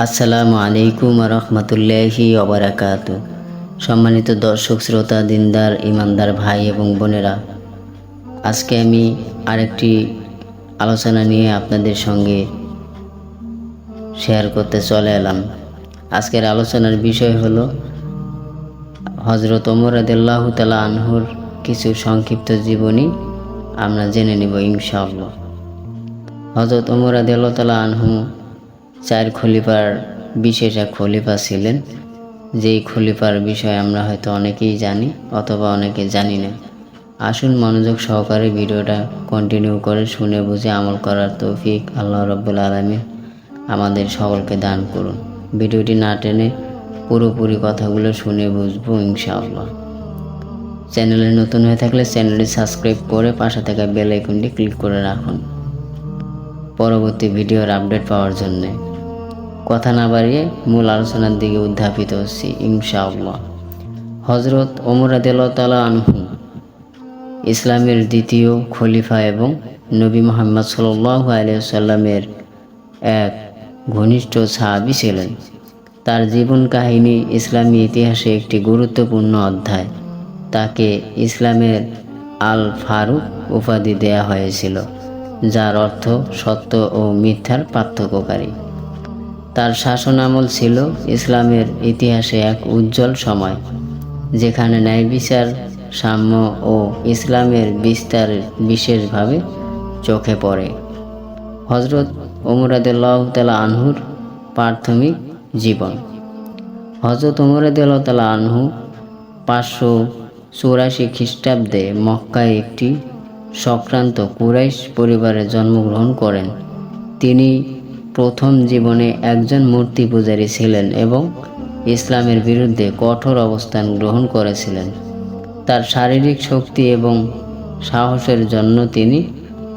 আসসালামু আলাইকুম রহমতুল্লাহি অবরাকাত সম্মানিত দর্শক, শ্রোতা, দিনদার, ইমানদার ভাই এবং বোনেরা, আজকে আমি আরেকটি আলোচনা নিয়ে আপনাদের সঙ্গে শেয়ার করতে চলে এলাম। আজকের আলোচনার বিষয় হলো হজরত ওমর আদাল্লাহ তালা আনহুর কিছু সংক্ষিপ্ত জীবনী। আমরা জেনে নিব ইনশাআল্লাহ। হজরত ওমর আদাল্লাহ তালা আনহু চার খলিফার বিশেষ এক খলিফা ছিলেন। যেই খলিফার বিষয়ে আমরা হয়তো অনেকেই জানি অথবা অনেকে জানি না। আসুন মনোযোগ সহকারে ভিডিওটা কন্টিনিউ করে শুনে বুঝে আমল করার তৌফিক আল্লাহ রব্বুল আলমী আমাদের সকলকে দান করুন। ভিডিওটি না টেনে পুরোপুরি কথাগুলো শুনে বুঝব ইনশাআল্লাহ। চ্যানেলে নতুন হয়ে থাকলে চ্যানেলটি সাবস্ক্রাইব করে পাশে থাকা বেল আইকনটি ক্লিক করে রাখুন। পরবর্তী ভিডিওর আপডেট পাওয়ার জন্যে কথা না বাড়িয়ে মূল আলোচনার দিকে উদ্ধাপিত হচ্ছি, ইনশাআল্লাহ। হজরত ওমর আদালতালা আনহু, ইসলামের দ্বিতীয় খলিফা এবং নবী মোহাম্মদ সাল্লাহ আলিয়াল্লামের এক ঘনিষ্ঠ সাহাবি ছিলেন। তার জীবন কাহিনী ইসলামী ইতিহাসে একটি গুরুত্বপূর্ণ অধ্যায়। তাকে ইসলামের আল ফারুক উপাধি দেয়া হয়েছিল, যার অর্থ সত্য ও মিথ্যার পার্থক্যকারী। তার শাসন আমল ছিল ইসলামের ইতিহাসে এক উজ্জ্বল সময়, যেখানে ন্যায় বিচার, সাম্য ও ইসলামের বিস্তার বিশেষভাবে চোখে পড়ে। হজরত ওমরাদুল্লাহ তালা আনহুর প্রাথমিক জীবন। হজরত ওমরাদুল্লাহ তালা আনহু পাঁচশো চৌরাশি খ্রিস্টাব্দে মক্কায় একটি সক্রান্ত কুরাইশ পরিবারে জন্মগ্রহণ করেন। তিনি প্রথম জীবনে একজন মূর্তি পূজারী ছিলেন এবং ইসলামের বিরুদ্ধে কঠোর অবস্থান গ্রহণ করেছিলেন। তার শারীরিক শক্তি এবং সাহসের জন্য তিনি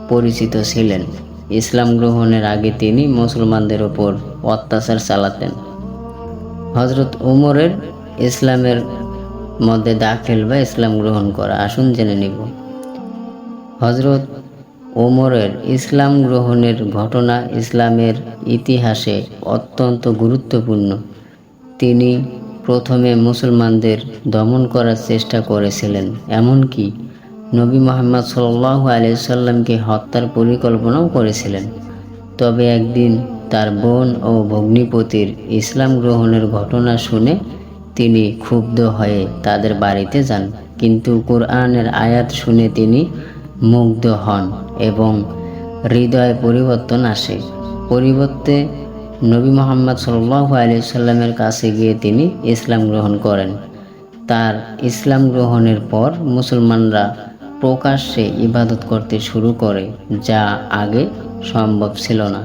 পরিচিত ছিলেন। ইসলাম গ্রহণের আগে তিনি মুসলমানদের ওপর অত্যাচার চালাতেন। হজরত উমরের ইসলামের মধ্যে দাখিল বা ইসলাম গ্রহণ করা। আসুন জেনে নিব। হজরত ওমরের ইসলাম গ্রহণের ঘটনা ইসলামের ইতিহাসে অত্যন্ত গুরুত্বপূর্ণ। তিনি প্রথমে মুসলমানদের দমন করার চেষ্টা করেছিলেন, এমনকি নবী মোহাম্মদ সাল্লাহ আলিয়াল্লামকে হত্যার পরিকল্পনাও করেছিলেন। তবে একদিন তার বোন ও ভগ্নিপতির ইসলাম গ্রহণের ঘটনা শুনে তিনি ক্ষুব্ধ হয়ে তাদের বাড়িতে যান। কিন্তু কোরআনের আয়াত শুনে তিনি মুগ্ধ হন এবং হৃদয়ে পরিবর্তন আসে। পরিবর্তে নবী মোহাম্মদ সাল্লাহ আলি সাল্লামের কাছে গিয়ে তিনি ইসলাম গ্রহণ করেন। তার ইসলাম গ্রহণের পর মুসলমানরা প্রকাশ্যে ইবাদত করতে শুরু করে, যা আগে সম্ভব ছিল না।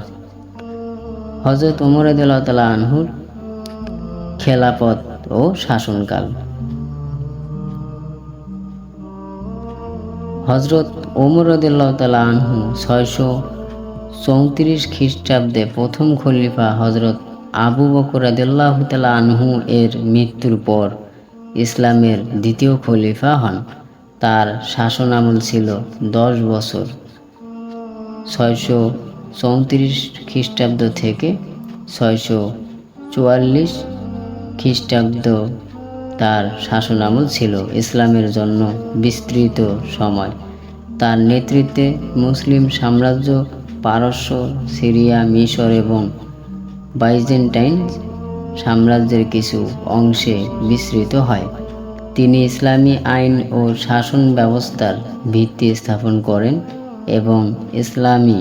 হজরত উমর তালা আনহুর খেলাপথ ও শাসনকাল। হজরত ওমর রদুল্লাহ তালা আনহু ছয়শো চৌত্রিশ খ্রিস্টাব্দে প্রথম খলিফা হজরত আবু বকর তালা আনহু এর মৃত্যুর পর ইসলামের দ্বিতীয় খলিফা হন। তার শাসন আমল ছিল দশ বছর। ছয়শো চৌত্রিশ খ্রিস্টাব্দ থেকে ছয়শো চুয়াল্লিশ খ্রিস্টাব্দ তার শাসনামল ছিল ইসলামের জন্য বিস্তৃত সময়। তার নেতৃত্বে মুসলিম সাম্রাজ্য, পারস্য, সিরিয়া, মিশর এবং বাইজেন্টাইন সাম্রাজ্যের কিছু অংশে বিস্তৃত হয়। তিনি ইসলামী আইন ও শাসন ব্যবস্থার ভিত্তি স্থাপন করেন এবং ইসলামী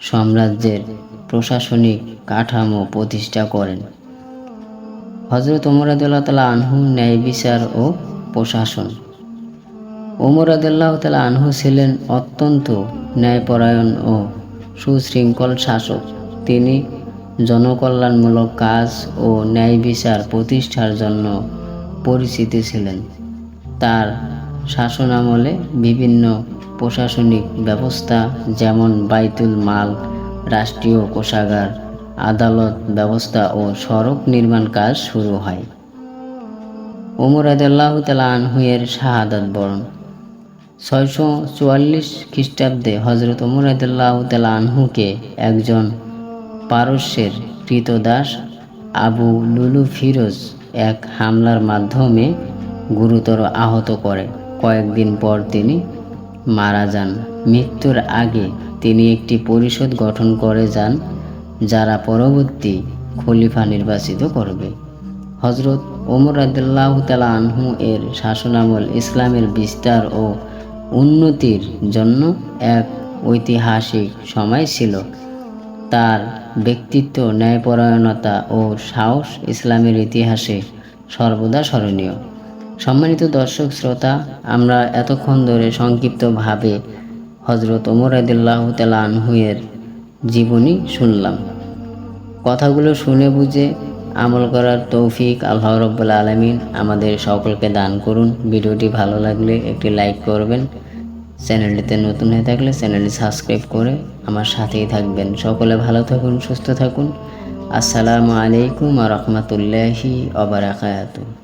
সাম্রাজ্যের প্রশাসনিক কাঠামো প্রতিষ্ঠা করেন। হজরত ওমর তালা আনহু ন্যায় বিচার ও প্রশাসন। ওমর তালা আনহু ছিলেন অত্যন্ত ন্যায়পরায়ণ ও সুশৃঙ্খল শাসক। তিনি জনকল্যাণমূলক কাজ ও ন্যায় বিচার প্রতিষ্ঠার জন্য পরিচিত ছিলেন। তার শাসন আমলে বিভিন্ন প্রশাসনিক ব্যবস্থা যেমন বাইতুল মাল, রাষ্ট্রীয় কোষাগার আদালত ব্যবস্থা ও সড়ক নির্মাণ কাজ শুরু হয়। ওমর আদাল্লাহ তালা আনহুয়ের শাহাদাত বরণ। ছয়শো চুয়াল্লিশ খ্রিস্টাব্দে হজরত ওমর আদাল্লাহ তালা আনহুকে একজন পারস্যের কৃতদাস আবু লুলু ফিরোজ এক হামলার মাধ্যমে গুরুতর আহত করে। কয়েকদিন পর তিনি মারা যান। মৃত্যুর আগে তিনি একটি পরিষদ গঠন করে যান যারা পরবর্তী খলিফা নির্বাচিত করবে। হজরত ওমর রাদিল্লাহ তালা আনহু এর শাসনামল ইসলামের বিস্তার ও উন্নতির জন্য এক ঐতিহাসিক সময় ছিল। তার ব্যক্তিত্ব ন্যায়পরায়ণতা ও সাহস ইসলামের ইতিহাসে সর্বদা স্মরণীয়। সম্মানিত দর্শক শ্রোতা, আমরা এতক্ষণ ধরে সংক্ষিপ্তভাবে হজরত ওমর আদিল্লাহ তালা আনহুয়ের জীবনী শুনলাম। কথাগুলো শুনে বুঝে আমল করার তৌফিক আল্লাহ রব্বুল আলমিন আমাদের সকলকে দান করুন। ভিডিওটি ভালো লাগলে একটি লাইক করবেন। চ্যানেলটিতে নতুন হয়ে থাকলে চ্যানেলটি সাবস্ক্রাইব করে আমার সাথেই থাকবেন। সকলে ভালো থাকুন, সুস্থ থাকুন। আসসালামু আলাইকুম আ রহমতুল্লাহি অবরাকাতুহ